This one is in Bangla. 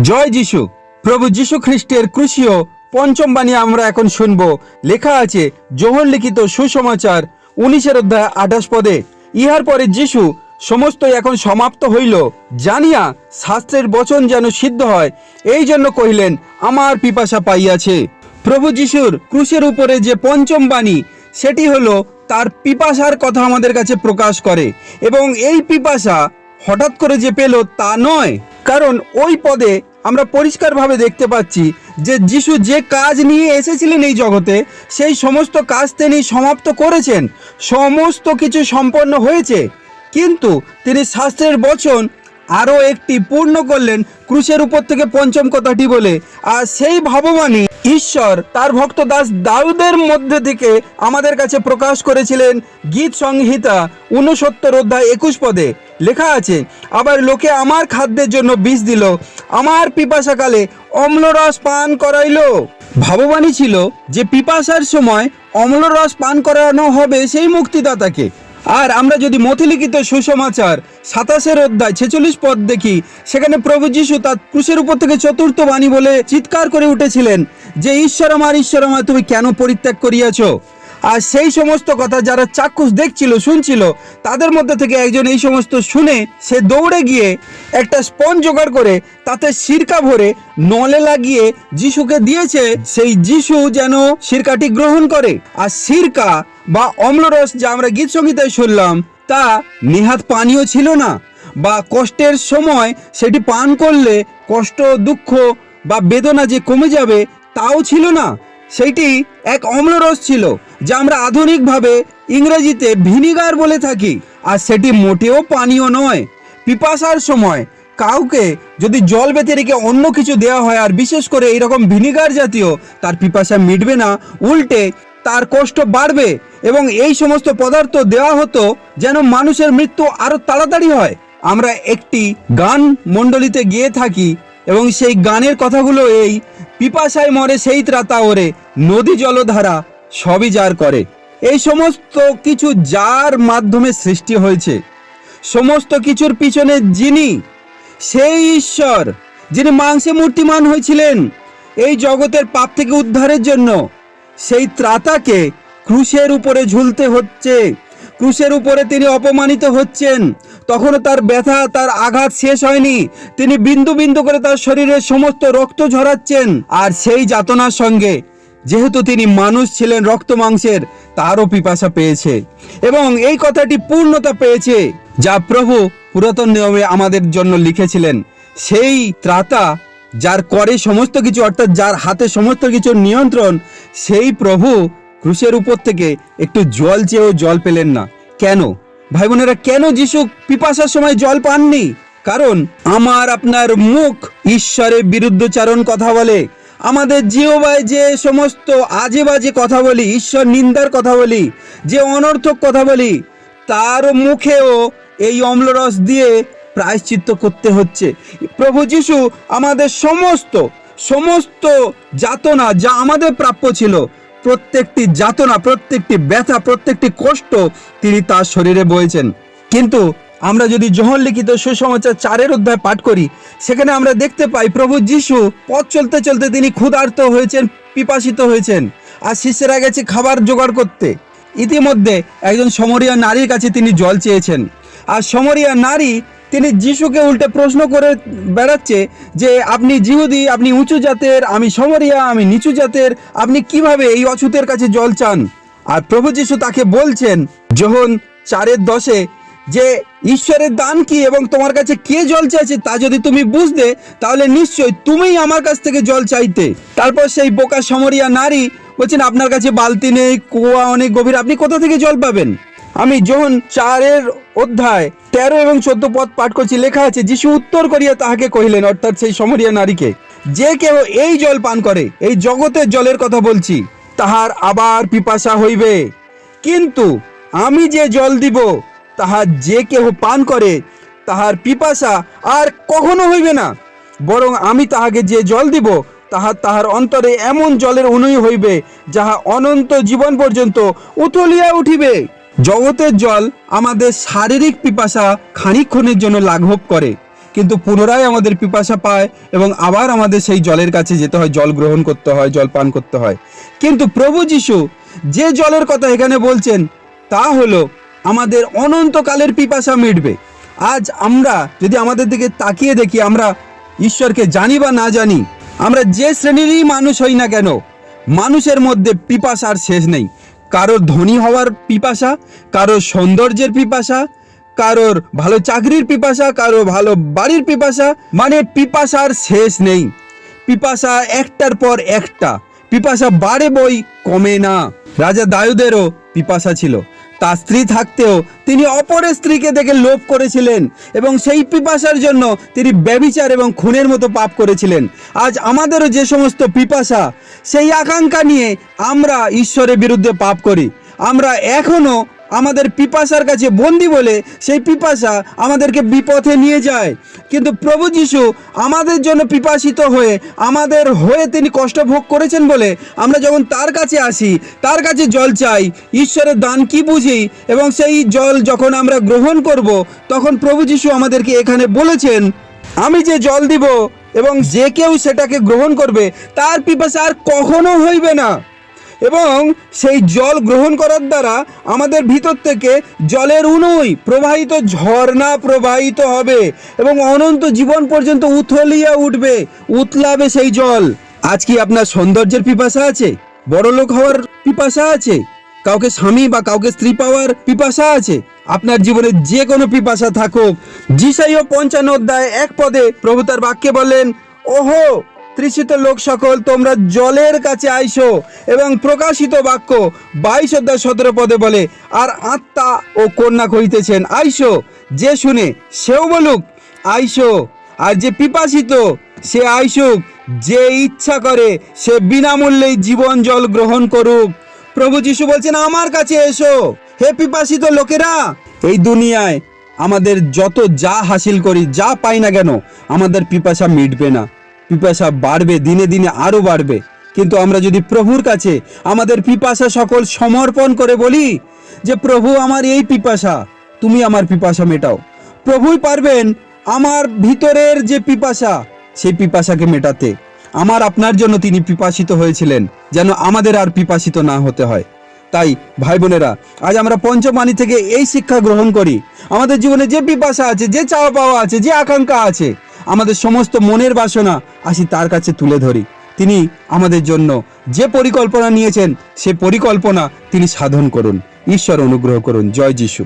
জয় যিশু। প্রভু যিশু খ্রিস্টের ক্রুশীয় পঞ্চম বাণী আমরা এখন শুনব। লেখা আছে যোহর লিখিত সুসমাচার উনিশের অধ্যায় আঠাশ পদে। ইহার পরে যিশু সমস্তই এখন সমাপ্ত হইল। জানিয়া শাস্ত্রের বচন যেন সিদ্ধ হয়, এই জন্য কহিলেন, আমার পিপাসা পাইয়াছে। প্রভু যিশুর ক্রুশের উপরে যে পঞ্চম বাণী, সেটি হলো তার পিপাসার কথা আমাদের কাছে প্রকাশ করে। এবং এই পিপাসা হঠাৎ করে যে পেল তা নয়। কারণ ওই পদে আমরা পরিষ্কারভাবে দেখতে পাচ্ছি যে যিশু যে কাজ নিয়ে এসেছিলেন এই জগতে, সেই সমস্ত কাজ তিনি সমাপ্ত করেছেন। সমস্ত কিছু সম্পন্ন হয়েছে। কিন্তু তিনি শাস্ত্রের বচন আরও একটি পূর্ণ করলেন ক্রুশের উপর থেকে পঞ্চম কথাটি বলে, আর সেই ভাববাণী ঈশ্বর তার ভক্ত দাস দাউদের মধ্যে থেকে আমাদের কাছে প্রকাশ করেছিলেন গীত সংহিতা ঊনসত্তর অধ্যায় একুশ পদে। লেখা আছে, আবার লোকে আমার খাদ্যের জন্য বিষ দিল, আমার পিপাসাকালে অম্লরস পান করাইলো। ভাববাণী ছিল যে পিপাসার সময় অম্লরস পান করানো হবে সেই মুক্তিদাতাকে। আর আমরা যদি মথিলিখিত সুসমাচার সাতাশের অধ্যায় ছেচল্লিশ পদ দেখি, সেখানে প্রভু যিশু তার ক্রুশের উপর থেকে চতুর্থ বাণী বলে চিৎকার করে উঠেছিলেন যে, ঈশ্বর আমার ঈশ্বর আমার, তুমি কেন পরিত্যাগ করিয়াছো? আর সেই সমস্ত কথা যারা চাক্ষুষ দেখছিল, শুনছিল, তাদের মধ্যে থেকে একজন এই সমস্ত শুনে সে দৌড়ে গিয়ে একটা স্পঞ্জ জোগাড় করে তাতে সিরকা ভরে নলে লাগিয়ে যিশুকে দিয়েছে। সেই যিশু যেন সিরকাটি গ্রহণ করে। আর সিরকা বা অম্লরস যা আমরা গীত সঙ্গীতায় শুনলাম, তা নেহাত পানীয় ছিল না বা কষ্টের সময় সেটি পান করলে কষ্ট, দুঃখ বা বেদনা যে কমে যাবে, তাও ছিল না। সেইটি এক অম্লরস ছিল। যা আমরা আধুনিকভাবে ইংরেজিতে ভিনিগার বলে থাকি। আর সেটি মোটেও পানীয় নয়। পিপাসার সময় কাউকে যদি জল বেঁধে রেখে অন্য কিছু দেওয়া হয়, আর বিশেষ করে এইরকম ভিনিগার জাতীয়, তার পিপাসা মিটবে না, উল্টে তার কষ্ট বাড়বে এবং এই সমস্ত পদার্থ দেওয়া হতো যেন মানুষের মৃত্যু আরও তাড়াতাড়ি হয়। আমরা একটি গান মণ্ডলীতে গিয়ে থাকি এবং সেই গানের কথাগুলো এই, পিপাসায় মরে সেই ত্রাতা ওরে, নদী জলধারা সবই যার করে। এই সমস্ত কিছু যার মাধ্যমে সৃষ্টি হয়েছে। সমস্ত কিছুর পিছনে যিনি, সেই ঈশ্বর, যিনি মাংসে মূর্তিমান হয়েছিলেন এই জগতের পাপ থেকে উদ্ধারের জন্য, সেই ত্রাতাকে ক্রুশের উপরে ঝুলতে হচ্ছে। ক্রুশের উপরে তিনি অপমানিত হচ্ছেন। তখনও তার ব্যথা, তার আঘাত শেষ হয়নি। তিনি বিন্দু বিন্দু করে তার শরীরের সমস্ত রক্ত ঝরাচ্ছেন। আর সেই যাতনার সঙ্গে যেহেতু তিনি মানুষ ছিলেন রক্ত মাংসের, তারও পিপাসা পেয়েছে। এবং এই কথাটি পূর্ণতা পেয়েছে যা প্রভু পুরাতন নিয়মে আমাদের জন্য লিখেছিলেন। সেই ত্রাতা যার করে সমস্ত কিছু, অর্থাৎ যার হাতে সমস্ত কিছুর নিয়ন্ত্রণ, সেই প্রভু ক্রুশের উপর থেকে একটু জল চেয়েও জল পেলেন না। কেন? ভাই বোনেরা, কেন যিশু পিপাসার সময় জল পাননি? কারণ, আমার আপনার মুখ ঈশ্বরের বিরুদ্ধচারণ কথা বলে। আমাদের জিওবায় যে সমস্ত আজে বাজে কথা বলি, ঈশ্বর নিন্দার কথা বলি, যে অনর্থক কথা বলি তার মুখেও এই অম্লরস দিয়ে প্রায়শ্চিত্ত করতে হচ্ছে। প্রভু যিশু আমাদের সমস্ত সমস্ত যাতনা যা আমাদের প্রাপ্য ছিল, প্রত্যেকটি যাতনা, প্রত্যেকটি ব্যথা, প্রত্যেকটি কষ্ট তিনি তার শরীরে বয়েছেন। কিন্তু আমরা যদি জহর লিখিত সুসমাচার চারের অধ্যায় পাঠ করি, সেখানে আমরা দেখতে পাই প্রভু যিশু পথ চলতে চলতে তিনি ক্ষুধার্ত হয়েছেন, পিপাসিত হয়েছেন আর শিষ্যেরা গেছে খাবার জোগাড় করতে। ইতিমধ্যে একজন সমরিয়া নারীর কাছে তিনি জল চেয়েছেন আর সমরিয়া নারী তিনি যিশুকে উল্টে প্রশ্ন করে বেড়াচ্ছে যে, আপনি জিহুদি, আপনি উঁচু জাতের, আমি সমরিয়া, আমি নিচু জাতের, আপনি কীভাবে এই অছুতের কাছে জল চান? আর প্রভু যিশু তাকে বলছেন যখন চারের দশে যে ঈশ্বরের দান কি এবং তোমার কাছে কে জল চাইছে তা যদি তুমি বুঝতে, তাহলে নিশ্চয় তুমিই আমার কাছ থেকে জল চাইতে। তারপর সেই বোকা সমরিয়া নারী বলছেন, আপনার কাছে বালতি নেই, কুয়া অনেক গভীর, আপনি কোথা থেকে জল পাবেন? আমি যখন চারের অধ্যায় তেরো এবং চোদ্দ পদ পাঠ করছি, লেখা আছে, যিশু উত্তর করিয়া তাহাকে কহিলেন, অর্থাৎ সেই সমরিয়া নারীকে, যে কেউ এই জল পান করে, এই জগতের জলের কথা বলছি, তাহার আবার পিপাসা হইবে। কিন্তু আমি যে জল দিব তাহা যে কেহ পান করে, তাহার পিপাসা আর কখনো হইবে না। বরং আমি তাহাকে যে জল দিব, তাহা তাহার অন্তরে এমন জলের অনুই হইবে, যাহা অনন্ত জীবন পর্যন্ত উথলিয়া উঠিবে। জগতের জল আমাদের শারীরিক পিপাসা খানিকক্ষণের জন্য লাঘব করে, কিন্তু পুনরায় আমাদের পিপাসা পায় এবং আবার আমাদের সেই জলের কাছে যেতে হয়, জল গ্রহণ করতে হয়, জল পান করতে হয়। কিন্তু প্রভু যিশু যে জলের কথা এখানে বলছেন, তা হলো আমাদের অনন্তকালের পিপাসা মিটবে। আজ আমরা যদি আমাদের দিকে তাকিয়ে দেখি, আমরা ঈশ্বরকে জানি বা না জানি, আমরা যে শ্রেণীরই মানুষ হই না কেন, মানুষের মধ্যে পিপাসার শেষ নেই। কারোর ধনী হওয়ার পিপাসা, কারোর সৌন্দর্যের পিপাসা, কারোর ভালো চাকরির পিপাসা কারও ভালো বাড়ির পিপাসা মানে পিপাসার শেষ নেই। পিপাসা একটার পর একটা, পিপাসা বাড়ে বই কমে না। রাজা দায়ুদেরও পিপাসা ছিল। তার স্ত্রী থাকতেও তিনি অপরের স্ত্রীকে দেখে লোভ করেছিলেন এবং সেই পিপাসার জন্য তিনি ব্যবিচার এবং খুনের মতো পাপ করেছিলেন। আজ আমাদেরও যে সমস্ত পিপাসা, সেই আকাঙ্ক্ষা নিয়ে আমরা ঈশ্বরের বিরুদ্ধে পাপ করি। আমরা এখনও আমাদের পিপাসার কাছে বন্দি বলে সেই পিপাসা আমাদেরকে বিপথে নিয়ে যায়। কিন্তু প্রভু যিশু আমাদের জন্য পিপাসিত হয়ে আমাদের হয়ে তিনি কষ্ট ভোগ করেছেন বলে আমরা যখন তার কাছে আসি, তার কাছে জল চাই, ঈশ্বরের দান কি বুঝি এবং সেই জল যখন আমরা গ্রহণ করব, তখন প্রভু যিশু আমাদেরকে এখানে বলেছেন, আমি যে জল দিব এবং যে কেউ সেটাকে গ্রহণ করবে, তার পিপাসা আর কখনো হইবে না। এবং সেই জল গ্রহণ করার দ্বারা আমাদের ভিতর থেকে জলের উনুই প্রবাহিত, ঝর্ণা প্রবাহিত হবে এবং অনন্ত জীবন পর্যন্ত উথলিয়া উঠবে, উতলাবে সেই জল। আজ কি আপনার সৌন্দর্যের পিপাসা আছে? বড়লোক হওয়ার পিপাসা আছে? কাউকে স্বামী বা কাউকে স্ত্রী পাওয়ার পিপাসা আছে? আপনার জীবনে যে কোনো পিপাসা থাকুক। জিসাইও পঞ্চান্ন অধ্যায় এক পদে প্রভু তার বাক্যে বললেন, ওহো তৃষিত লোক সকল, তোমরা জলের কাছে আইসো এবং প্রকাশিত বাক্য বাইশ অধ্যায় সতেরো পদে বলে, আর আত্মা ও কন্যা কহিতেছেন, আইসো, যে শুনে সেও বলুক, আইসো, আর যে পিপাসিত, সে আইসুক, যে ইচ্ছা করে, সে বিনামূল্যেই জীবন জল গ্রহণ করুক। প্রভু যিশু বলছেন, আমার কাছে এসো, হে পিপাসিত লোকেরা, এই দুনিয়ায় আমাদের যত যা হাসিল করি, যা পাই না কেন, আমাদের পিপাসা মিটবে না। পিপাসা বাড়বে, দিনে দিনে আরও বাড়বে। কিন্তু আমরা যদি প্রভুর কাছে আমাদের পিপাসা সকল সমর্পণ করে বলি যে, প্রভু আমার এই পিপাসা, তুমি আমার পিপাসা মেটাও। প্রভুই পারবেন আমার ভিতরের যে পিপাসা, সেই পিপাসাকে মেটাতে। আমার আপনার জন্য তিনি পিপাসিত হয়েছিলেন, যেন আমাদের আর পিপাসিত না হতে হয়। তাই, ভাই বোনেরা, আজ আমরা পঞ্চবাণী থেকে এই শিক্ষা গ্রহণ করি। আমাদের জীবনে যে পিপাসা আছে, যে চাওয়া পাওয়া আছে, যে আকাঙ্ক্ষা আছে আমাদের সমস্ত মনের বাসনা আসি তার কাছে তুলে ধরি। তিনি আমাদের জন্য যে পরিকল্পনা নিয়েছেন, সে পরিকল্পনা তিনি সাধন করুন। ঈশ্বর অনুগ্রহ করুন। জয় যিশু।